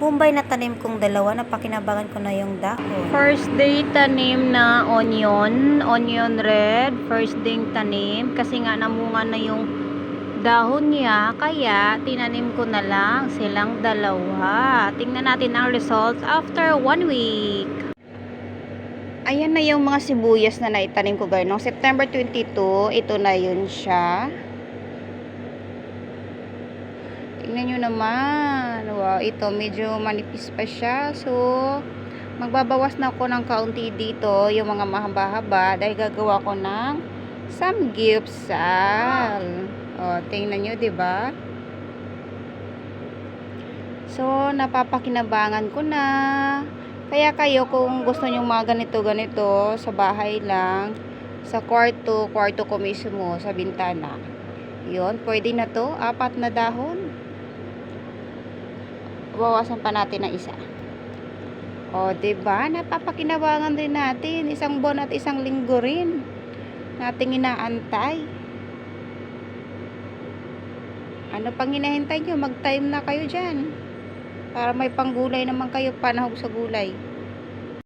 Bombay na tanim kong dalawa, napakinabangan ko na yung dahon. First day tanim na onion, onion red, first day tanim kasi nga namunga na yung dahon niya, kaya tinanim ko na lang silang dalawa. Tingnan natin ang results after one week. Ayan na yung mga sibuyas na naitanim ko guys. Noong September 22, ito na yun siya. Tingnan nyo naman. Wow, ito medyo manipis pa siya. So, magbabawas na ako ng kaunti dito, yung mga mahaba-haba, dahil gagawa ko ng samgyeopsal. O, tingnan nyo, ba? So, napapakinabangan ko na. Kaya kayo, kung gusto nyo mga ganito-ganito, sa bahay lang, sa kwarto, kwarto ko mismo, sa bintana. Yun, pwede na to. Apat na dahon. Bawasan pa natin ng isa. O, ba? Napapakinabangan din natin isang buwan at isang linggo rin. Nating inaantay. Ano pang hinahintay nyo? Mag-time na kayo dyan. Para may panggulay naman kayo, panahog sa gulay.